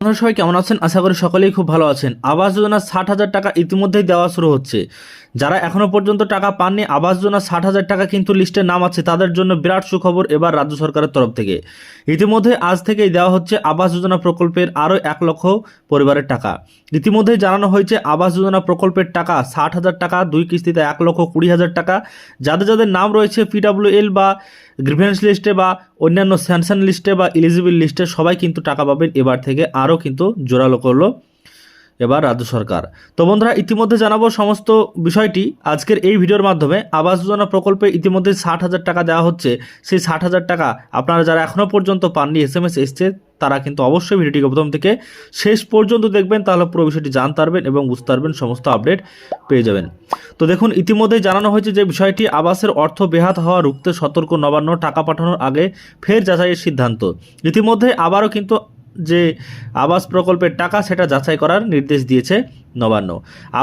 আপনারা সবাই কেমন আছেন? আশা করি সকলেই খুব ভালো আছেন। আবাস যোজনা ষাট হাজার টাকা ইতিমধ্যেই দেওয়া শুরু হচ্ছে। যারা এখনও পর্যন্ত টাকা পাননি, আবাস যোজনা ষাট হাজার টাকা কিন্তু লিস্টে নাম আছে। তাদের জন্য বিরাট সুখবর এবার রাজ্য সরকারের তরফ থেকে। ইতিমধ্যে আজ থেকেই দেওয়া হচ্ছে আবাস যোজনা প্রকল্পের আরও এক লক্ষ পরিবারের টাকা। ইতিমধ্যেই জানানো হয়েছে, আবাস যোজনা প্রকল্পের টাকা ষাট হাজার টাকা, দুই কিস্তিতে এক লক্ষ কুড়ি হাজার টাকা। যাদের যাদের নাম রয়েছে পিডাব্লিউএল বা গ্রিভেন্স লিস্টে বা অন্যান্য স্যানশন লিস্টে বা এলিজিবল লিস্টে সবাই কিন্তু টাকা পাবেন। এবার থেকে আরও কিন্তু জোরালো করল। এবার রাজ্য সরকার। তো বন্ধুরা, ইতিমধ্যে জানাব সমস্ত বিষয়টি। আজকের এই ভিডিওর মাধ্যমে আবাস যোজনা প্রকল্পে ইতিমধ্যে ষাট হাজার টাকা দেওয়া হচ্ছে। সেই ষাট হাজার টাকা আপনারা যারা এখনও পর্যন্ত পাননি এস এম এস এসছে তারা কিন্তু অবশ্যই ভিডিওটিকে প্রথম থেকে শেষ পর্যন্ত দেখবেন, তাহলে পুরো বিষয়টি জানতে পারবেন এবং বুঝতে পারবেন, সমস্ত আপডেট পেয়ে যাবেন। তো দেখুন ইতিমধ্যেই জানানো হয়েছে যে বিষয়টি আবাসের অর্থ বেহাত হওয়া রুখতে সতর্ক নবান্ন টাকা পাঠানোর আগে ফের যাচাইয়ের সিদ্ধান্ত। ইতিমধ্যে আবারও কিন্তু যে আবাস প্রকল্পের টাকা সেটা যাচাই করার নির্দেশ দিয়েছে নবান্ন।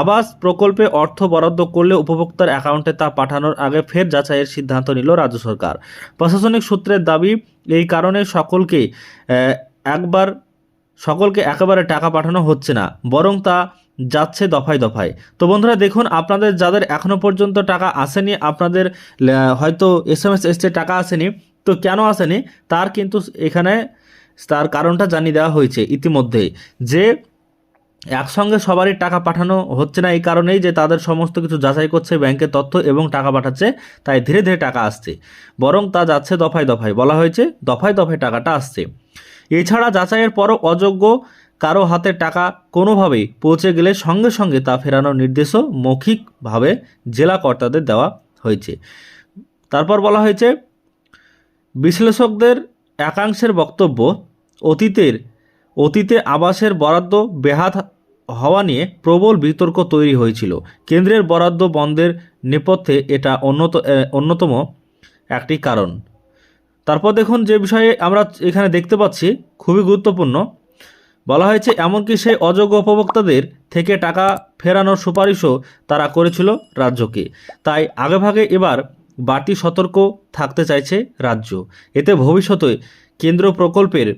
আবাস প্রকল্পে অর্থ বরাদ্দ করলে উপভোক্তার অ্যাকাউন্টে তা পাঠানোর আগে ফের যাচাইয়ের সিদ্ধান্ত নিল রাজ্য সরকার। প্রশাসনিক সূত্রের দাবি, এই কারণে সকলকে একবার, সকলকে একেবারে টাকা পাঠানো হচ্ছে না, বরং তা যাচ্ছে দফায় দফায়। তো বন্ধুরা, দেখুন, আপনাদের যাদের এখনও পর্যন্ত টাকা আসেনি, আপনাদের হয়তো এস এম এস এসছে টাকা আসেনি, তো কেন আসেনি? তার কিন্তু এখানে তার কারণটা জানিয়ে দেওয়া হয়েছে ইতিমধ্যেই যে একসঙ্গে সবারই টাকা পাঠানো হচ্ছে না, এই কারণেই যে তাদের সমস্ত কিছু যাচাই করছে, ব্যাংকের তথ্য এবং টাকা পাঠাচ্ছে, তাই ধীরে ধীরে টাকা আসছে। বরং তা যাচ্ছে দফায় দফায়। বলা হয়েছে, দফায় দফায় টাকাটা আসছে। এছাড়া যাচাইয়ের পরও অযোগ্য কারও হাতে টাকা কোনোভাবেই পৌঁছে গেলে সঙ্গে সঙ্গে তা ফেরানোর নির্দেশও মৌখিকভাবে জেলা কর্তাদের দেওয়া হয়েছে। তারপর বলা হয়েছে, বিশ্লেষকদের একাংশের বক্তব্য অতীতের, অতীতে আবাসের বরাদ্দ বেহাত হওয়া নিয়ে প্রবল বিতর্ক তৈরি হয়েছিল। কেন্দ্রের বরাদ্দ বন্ধের নেপথ্যে এটা অন্যত অন্যতম একটি কারণ। তারপর দেখুন যে বিষয়ে আমরা এখানে দেখতে পাচ্ছি, খুবই গুরুত্বপূর্ণ। বলা হয়েছে, এমনকি সেই অযোগ্য উপভোক্তাদের থেকে টাকা ফেরানোর সুপারিশও তারা করেছিল রাজ্যকে। তাই আগেভাগে এবার বাড়তি সতর্ক থাকতে চাইছে রাজ্য। এতে ভবিষ্যতে কেন্দ্র প্রকল্পের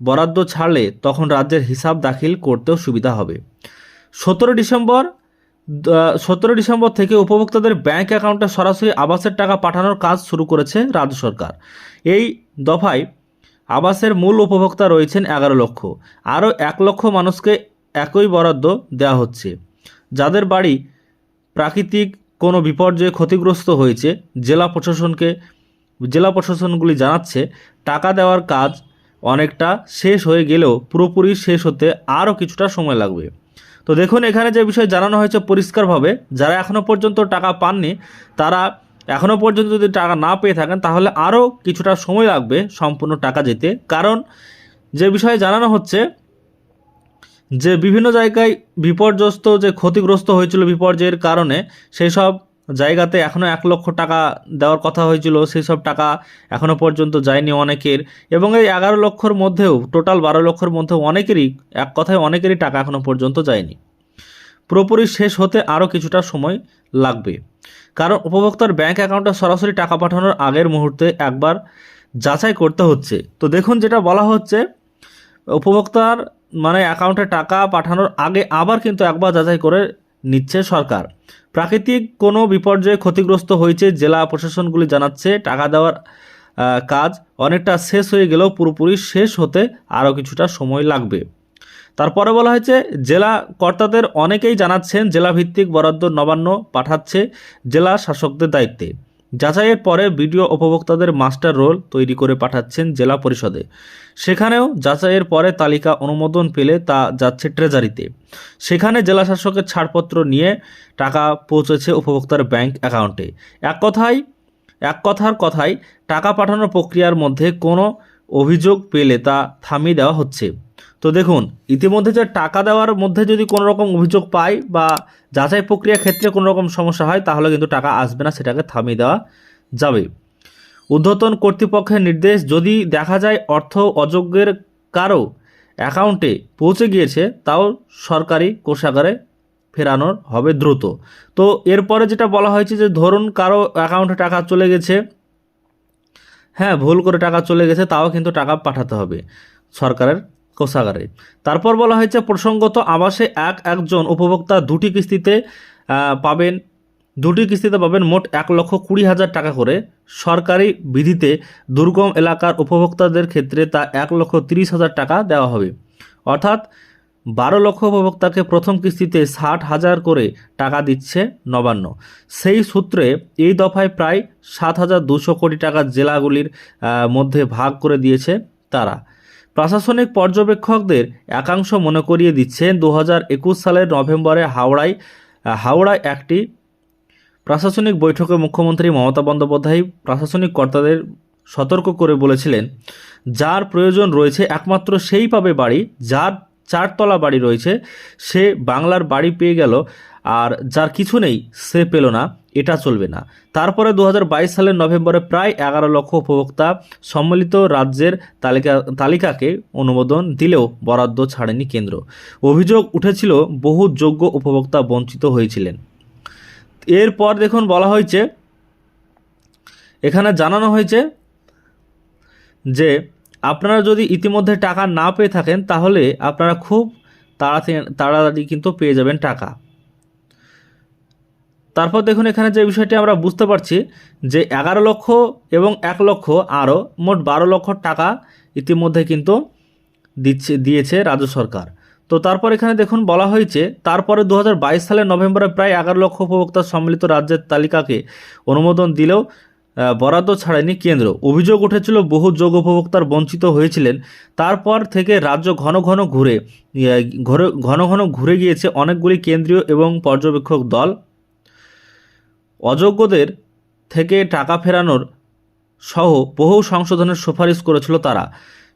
বরাদ্দ ছাড়লে তখন রাজ্যের হিসাব দাখিল করতেও সুবিধা হবে। সতেরো ডিসেম্বর সতেরো ডিসেম্বর থেকে উপভোক্তাদের ব্যাংক অ্যাকাউন্টে সরাসরি আবাসের টাকা পাঠানোর কাজ শুরু করেছে রাজ্য সরকার। এই দফায় আবাসের মূল উপভোক্তা রয়েছেন এগারো লক্ষ। আরও এক লক্ষ মানুষকে একই বরাদ্দ দেওয়া হচ্ছে। যাদের বাড়ি প্রাকৃতিক কোনো বিপর্যয়ে ক্ষতিগ্রস্ত হয়েছে, জেলা প্রশাসনকে জেলা প্রশাসনগুলি জানাচ্ছে, টাকা দেওয়ার কাজ অনেকটা শেষ হয়ে গেলেও পুরোপুরি শেষ হতে আরও কিছুটা সময় লাগবে। তো দেখুন, এখানে যে বিষয় জানানো হয়েছে পরিষ্কারভাবে, যারা এখনও পর্যন্ত টাকা পাননি, তারা এখনও পর্যন্ত যদি টাকা না পেয়ে থাকেন, তাহলে আরও কিছুটা সময় লাগবে সম্পূর্ণ টাকা যেতে। কারণ যে বিষয়ে জানানো হচ্ছে, যে বিভিন্ন জায়গায় বিপর্যস্ত, যে ক্ষতিগ্রস্ত হয়েছিল বিপর্যয়ের কারণে, সেই সব জায়গাতে এখনও এক লক্ষ টাকা দেওয়ার কথা হয়েছিল, সেই সব টাকা এখনও পর্যন্ত যায়নি অনেকের। এবং এই এগারো লক্ষর মধ্যেও টোটাল বারো লক্ষর মধ্যেও অনেকেরই, এক কথায় অনেকেরই টাকা এখনও পর্যন্ত যায়নি। পুরোপুরি শেষ হতে আরও কিছুটা সময় লাগবে। কারণ উপভোক্তার ব্যাংক অ্যাকাউন্টে সরাসরি টাকা পাঠানোর আগের মুহূর্তে একবার যাচাই করতে হচ্ছে। তো দেখুন যেটা বলা হচ্ছে, উপভোক্তার মানে অ্যাকাউন্টে টাকা পাঠানোর আগে আবার কিন্তু একবার যাচাই করে নিচ্ছে সরকার। প্রাকৃতিক কোনো বিপর্যয়ে ক্ষতিগ্রস্ত হয়েছে জেলা প্রশাসনগুলি জানাচ্ছে, টাকা দেওয়ার কাজ অনেকটা শেষ হয়ে গেলেও পুরোপুরি শেষ হতে আরও কিছুটা সময় লাগবে। তারপরে বলা হয়েছে, জেলা কর্তাদের অনেকেই জানাচ্ছেন জেলাভিত্তিক বরাদ্দ নবান্ন পাঠাচ্ছে জেলা শাসকদের দায়িত্বে। যাচাইয়ের পরে বিডিও উপভোক্তাদের মাস্টার রোল তৈরি করে পাঠাচ্ছেন জেলা পরিষদে। সেখানেও যাচাইয়ের পরে তালিকা অনুমোদন পেলে তা যাচ্ছে ট্রেজারিতে। সেখানে জেলা শাসকের ছাড়পত্র নিয়ে টাকা পৌঁছেছে উপভোক্তার ব্যাংক অ্যাকাউন্টে। এক কথায়, এক কথার কথায়, টাকা পাঠানোর প্রক্রিয়ার মধ্যে কোনো অভিযোগ পেলে তা থামিয়ে দেওয়া হচ্ছে। তো দেখুন, ইতিমধ্যে যে টাকা দেওয়ার মধ্যে যদি কোনো রকম অভিযোগ পাই বা যাচাই প্রক্রিয়ার ক্ষেত্রে কোনো রকম সমস্যা হয়, তাহলে কিন্তু টাকা আসবে না, সেটাকে থামিয়ে দেওয়া যাবে। ঊর্ধ্বতন কর্তৃপক্ষের নির্দেশ, যদি দেখা যায় অর্থ অযোগ্যের কারও অ্যাকাউন্টে পৌঁছে গিয়েছে, তাও সরকারি কোষাগারে ফেরানোর হবে দ্রুত। তো এরপরে যেটা বলা হয়েছে যে, ধরুন কারও অ্যাকাউন্টে টাকা চলে গেছে হ্যাঁ ভুল করে টাকা চলে গেছে, তাও কিন্তু টাকা পাঠাতে হবে সরকারের কোষাগারে। তারপর বলা হয়েছে, প্রসঙ্গত আবাসে এক একজন উপভোক্তা দুটি কিস্তিতে পাবেন, দুটি কিস্তিতে পাবেন মোট এক লক্ষ কুড়ি হাজার টাকা করে। সরকারি বিধিতে দুর্গম এলাকার উপভোক্তাদের ক্ষেত্রে তা এক লক্ষ তিরিশ হাজার টাকা দেওয়া হবে। অর্থাৎ বারো লক্ষ উপভোক্তাকে প্রথম কিস্তিতে ষাট হাজার করে টাকা দিচ্ছে নবান্ন। সেই সূত্রে এই দফায় প্রায় সাত হাজার দুশো কোটি টাকা জেলাগুলির মধ্যে ভাগ করে দিয়েছে তারা। প্রশাসনিক পর্যবেক্ষকদের একাংশ মনে করিয়ে দিচ্ছেন দু হাজার একুশ সালের নভেম্বরে হাওড়ায় হাওড়ায় একটি প্রশাসনিক বৈঠকে মুখ্যমন্ত্রী মমতা বন্দ্যোপাধ্যায় প্রশাসনিক কর্তাদের সতর্ক করে বলেছিলেন, যার প্রয়োজন রয়েছে একমাত্র সেই পাবে বাড়ি, যার চারতলা বাড়ি রয়েছে, সে বাংলার বাড়ি পেয়ে গেল, আর যার কিছু নেই, সে পেল না। এটা চলবে না। তারপরে দু হাজার বাইশ সালের নভেম্বরে প্রায় এগারো লক্ষ উপভোক্তা সম্মিলিত রাজ্যের তালিকা, তালিকাকে অনুমোদন দিলেও বরাদ্দ ছাড়েনি কেন্দ্র। অভিযোগ উঠেছিল, বহু যোগ্য উপভোক্তা বঞ্চিত হয়েছিলেন। এরপর দেখুন বলা হয়েছে, এখানে জানানো হয়েছে যে, আপনারা যদি ইতিমধ্যে টাকা না পেয়ে থাকেন, তাহলে আপনারা খুব তাড়াতাড়ি তাড়াতাড়ি কিন্তু পেয়ে যাবেন টাকা। তারপর দেখুন এখানে যে বিষয়টি আমরা বুঝতে পারছি যে এগারো লক্ষ এবং এক লক্ষ আরও মোট বারো লক্ষ টাকা ইতিমধ্যে কিন্তু দিচ্ছে, দিয়েছে রাজ্য সরকার। তো তারপর এখানে দেখুন বলা হয়েছে, তারপরে দু হাজার বাইশ সালের নভেম্বরে প্রায় এগারো লক্ষ উপভোক্তা সম্মিলিত রাজ্যের তালিকাকে অনুমোদন দিলেও বরাদ্দ ছাড়েনি কেন্দ্র। অভিযোগ উঠেছিল, বহু যোগ উপভোক্তার বঞ্চিত হয়েছিলেন। তারপর থেকে রাজ্য ঘন ঘন ঘুরে ঘুরে, ঘন ঘন ঘুরে গিয়েছে অনেকগুলি কেন্দ্রীয় এবং পর্যবেক্ষক দল। অযোগ্যদের থেকে টাকা ফেরানোর সহ বহু সংশোধনের সুপারিশ করেছিল তারা।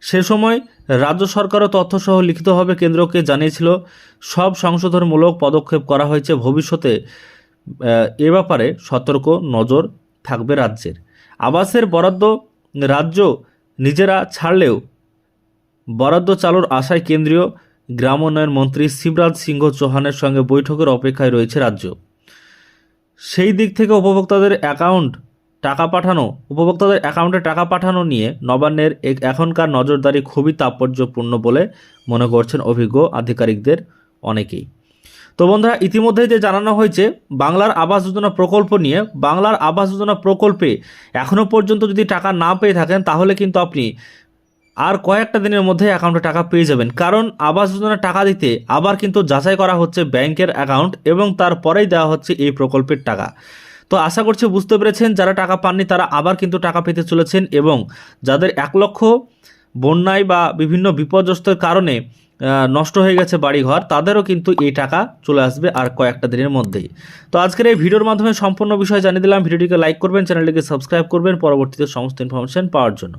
সে সময় রাজ্য সরকারও তথ্যসহ লিখিতভাবে কেন্দ্রকে জানিয়েছিল, সব সংশোধনমূলক পদক্ষেপ করা হয়েছে, ভবিষ্যতে এ ব্যাপারে সতর্ক নজর থাকবে রাজ্যের। আবাসের বরাদ্দ রাজ্য নিজেরা ছাড়লেও বরাদ্দ চালুর আশায় কেন্দ্রীয় গ্রামোন্নয়ন মন্ত্রী শিবরাজ সিংহ চৌহানের সঙ্গে বৈঠকের অপেক্ষায় রয়েছে রাজ্য। সেই দিক থেকে উপভোক্তাদের অ্যাকাউন্ট টাকা পাঠানো, উপভোক্তাদের অ্যাকাউন্টে টাকা পাঠানো নিয়ে নবান্নের এখনকার নজরদারি খুবই তাৎপর্যপূর্ণ বলে মনে করছেন অভিজ্ঞ আধিকারিকদের অনেকেই। তো বন্ধুরা ইতিমধ্যে যে জানানো হয়েছে, বাংলার আবাস যোজনা প্রকল্প নিয়ে, বাংলার আবাস যোজনা প্রকল্পে এখনও পর্যন্ত যদি টাকা না পেয়ে থাকেন, তাহলে কিন্তু আপনি আর কয়েকটা দিনের মধ্যে অ্যাকাউন্টে টাকা পেয়ে যাবেন। কারণ আবাস যোজনার টাকা দিতে আবার কিন্তু যাচাই করা হচ্ছে ব্যাংকের অ্যাকাউন্ট এবং তারপরেই দেওয়া হচ্ছে এই প্রকল্পের টাকা। তো আশা করছি বুঝতে পেরেছেন, যারা টাকা পাননি তারা আবার কিন্তু টাকা পেতে চলেছেন এবং যাদের এক লক্ষ বন্যায় বা বিভিন্ন বিপর্যস্তের কারণে নষ্ট হয়ে গেছে বাড়িঘর, তাদেরও কিন্তু এই টাকা চলে আসবে আর কয়েকটা দিনের মধ্যেই। তো আজকের এই ভিডিওর মাধ্যমে সম্পূর্ণ বিষয় জানিয়ে দিলাম। ভিডিওটিকে লাইক করবেন, চ্যানেলটিকে সাবস্ক্রাইব করবেন। পরবর্তীতে সমস্ত ইনফরমেশন পাওয়ার জন্য।